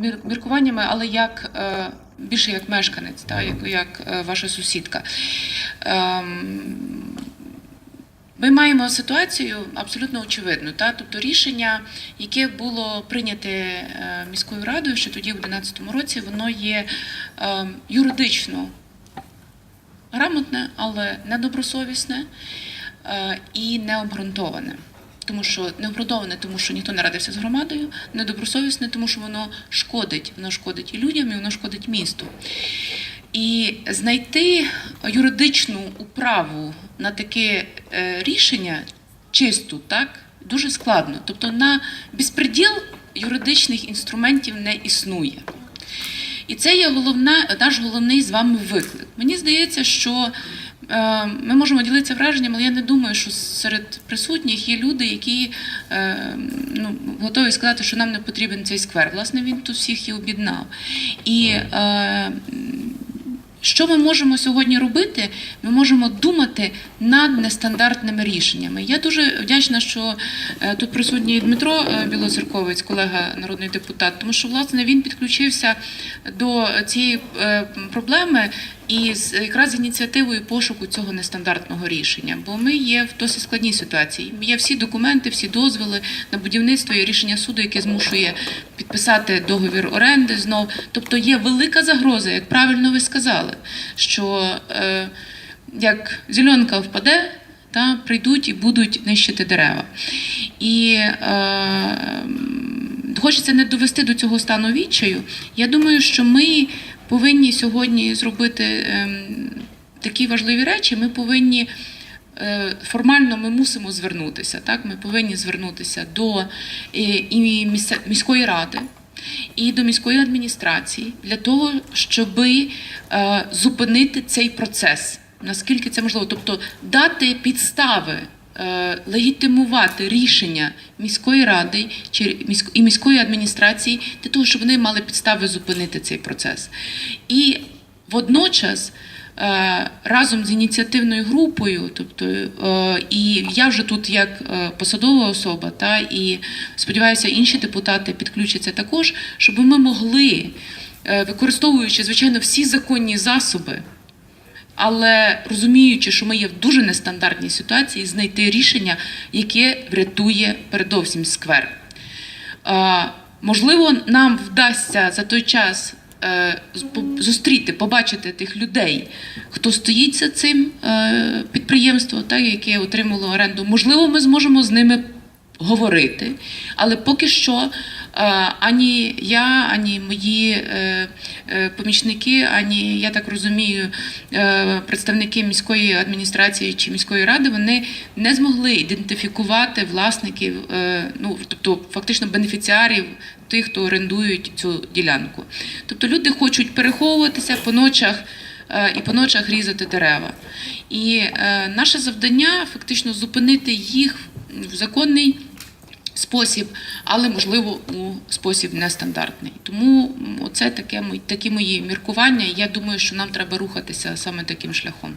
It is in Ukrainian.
мір- міркуваннями, але як е, більше як мешканець, та як, як е, ваша сусідка. Ем, ми маємо ситуацію абсолютно очевидну. Та? Тобто рішення, яке було прийняте е, міською радою ще тоді, в 2011 році, воно є е, юридично грамотне, але недобросовісне і необґрунтоване. Тому що необґрунтоване, тому що ніхто не радився з громадою, недобросовісне, тому що воно шкодить. Воно шкодить і людям, і воно шкодить місту. І знайти юридичну управу на таке е, рішення чисту, так, дуже складно. Тобто на безпреділ юридичних інструментів не існує. І це є головна, наш головний з вами виклик. Мені здається, що ми можемо ділитися враженням, але я не думаю, що серед присутніх є люди, які е, ну, готові сказати, що нам не потрібен цей сквер. Власне, він тут всіх і об'єднав. І е, що ми можемо сьогодні робити? Ми можемо думати над нестандартними рішеннями. Я дуже вдячна, що е, тут присутній Дмитро е, Білоцерковець, колега народний депутат, тому що власне він підключився до цієї е, проблеми і якраз ініціативою пошуку цього нестандартного рішення. Бо ми є в досить складній ситуації. Є всі документи, всі дозволи на будівництво, є рішення суду, яке змушує підписати договір оренди знов. Тобто є велика загроза, як правильно ви сказали, що е, як зеленка впаде, та прийдуть і будуть нищити дерева. І е, хочеться не довести до цього стану відчаю. Я думаю, що ми повинні сьогодні зробити ем, такі важливі речі. Ми повинні е, формально ми мусимо звернутися. Так, ми повинні звернутися до е, і міської ради. І до міської адміністрації для того, щоб зупинити цей процес, наскільки це можливо, тобто дати підстави е, легітимувати рішення міської ради і міської адміністрації для того, щоб вони мали підстави зупинити цей процес. І водночас. е, Разом з ініціативною групою, тобто е, і я вже тут як е, посадова особа, та і сподіваюся, інші депутати підключаться також, щоб ми могли, е, використовуючи звичайно всі законні засоби, але розуміючи, що ми є в дуже нестандартній ситуації, знайти рішення, яке врятує передовсім сквер. Можливо, нам вдасться за той час е, зустріти, побачити тих людей, хто стоїть за цим е, підприємством, яке отримало оренду. Можливо, ми зможемо з ними говорити, але поки що е, ані я, ані мої е, е, помічники, ані я так розумію, представники міської адміністрації чи міської ради, вони не змогли ідентифікувати власників, ну тобто фактично бенефіціарів. Тих, хто орендують цю ділянку. Тобто люди хочуть переховуватися по ночах і по ночах різати дерева. І е, наше завдання фактично зупинити їх в законний спосіб, але можливо у спосіб нестандартний. Тому це таке такі мої міркування. Я думаю, що нам треба рухатися саме таким шляхом.